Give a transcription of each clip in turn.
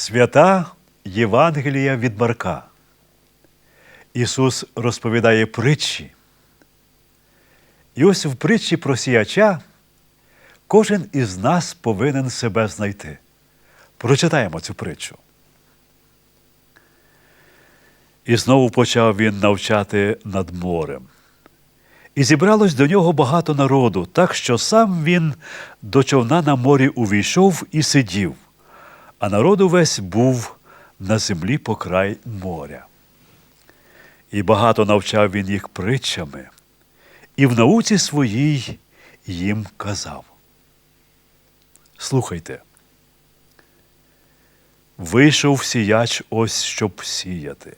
Свята Євангелія від Марка. Ісус розповідає притчі. І ось в притчі про сіяча кожен із нас повинен себе знайти. Прочитаємо цю притчу. І знову почав він навчати над морем. І зібралось до нього багато народу, так що сам він до човна на морі увійшов і сидів, а народ увесь був на землі по край моря. І багато навчав він їх притчами, і в науці своїй їм казав. Слухайте. Вийшов сіяч ось, щоб сіяти.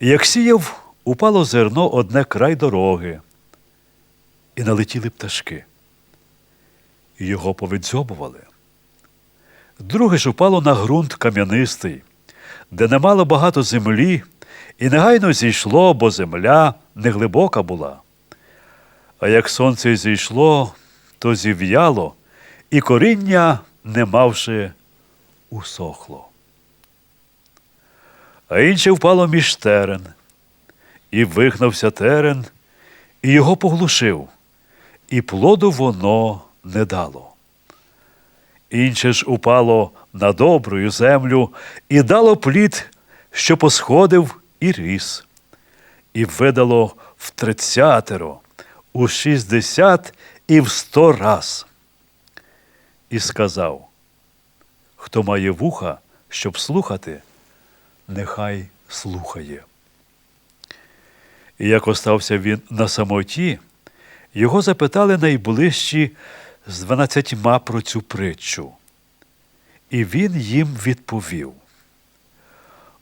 І як сіяв, упало зерно одне край дороги, і налетіли пташки, і його повидзьобували. Друге ж упало на ґрунт кам'янистий, де немало багато землі, і негайно зійшло, бо земля неглибока була. А як сонце зійшло, то зів'яло, і коріння, не мавши, усохло. А інше впало між терен, і вигнався терен, і його поглушив, і плоду воно не дало. Інше ж упало на добрую землю і дало плід, що посходив і ріс, і видало в тридцятеро, у шістдесят і в сто раз. І сказав: Хто має вуха, щоб слухати, нехай слухає. І як остався він на самоті, його запитали найближчі з дванадцятьма про цю притчу. І він їм відповів: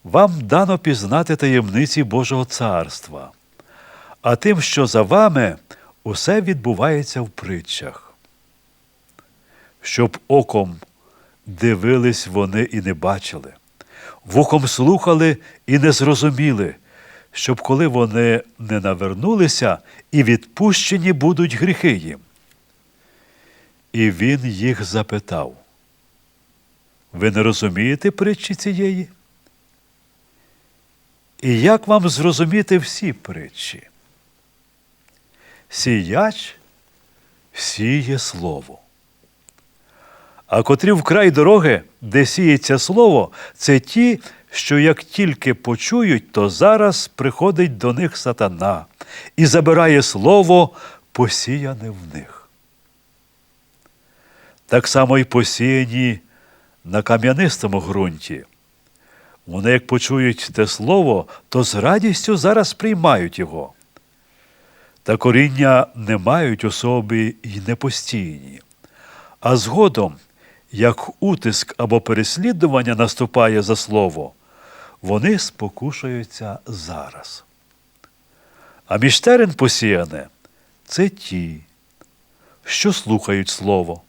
Вам дано пізнати таємниці Божого царства, а тим, що за вами, усе відбувається в притчах. Щоб оком дивились вони і не бачили, вухом слухали і не зрозуміли, щоб коли вони не навернулися і відпущені будуть гріхи їм. І він їх запитав: Ви не розумієте притчі цієї? І як вам зрозуміти всі притчі? Сіяч сіє слово. А котрі в край дороги, де сіється слово, це ті, що як тільки почують, то зараз приходить до них сатана і забирає слово, посіяне в них. Так само й посіяні на кам'янистому ґрунті. Вони, як почують те слово, то з радістю зараз приймають його. Та коріння не мають у собі й непостійні. А згодом, як утиск або переслідування наступає за слово, вони спокушаються зараз. А між терен посіяне це ті, що слухають слово.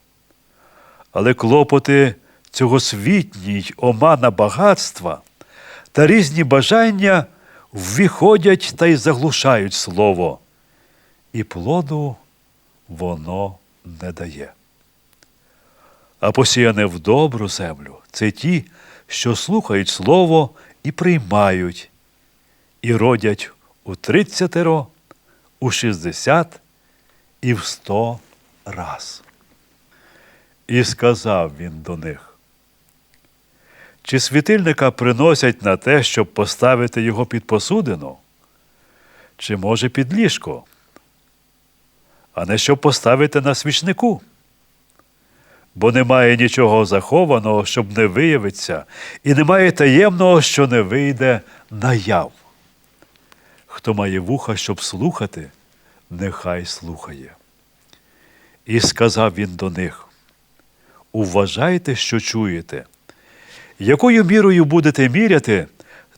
Але клопоти цьогосвітній омана багатства та різні бажання ввіходять та й заглушають слово, і плоду воно не дає. А посіяне в добру землю це ті, що слухають слово і приймають, і родять у тридцятеро, у шістдесят і в сто раз. І сказав він до них, чи світильника приносять на те, щоб поставити його під посудину, чи може під ліжко, а не щоб поставити на свічнику? Бо немає нічого захованого, щоб не виявиться, і немає таємного, що не вийде наяв. Хто має вуха, щоб слухати, нехай слухає. І сказав він до них: Уважайте, що чуєте. Якою мірою будете міряти,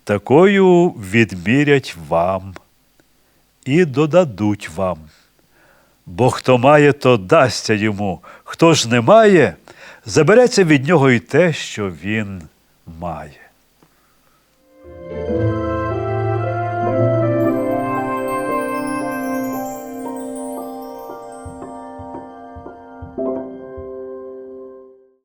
такою відмірять вам і додадуть вам. Бо хто має, то дасться йому, хто ж не має, забереться від нього й те, що він має.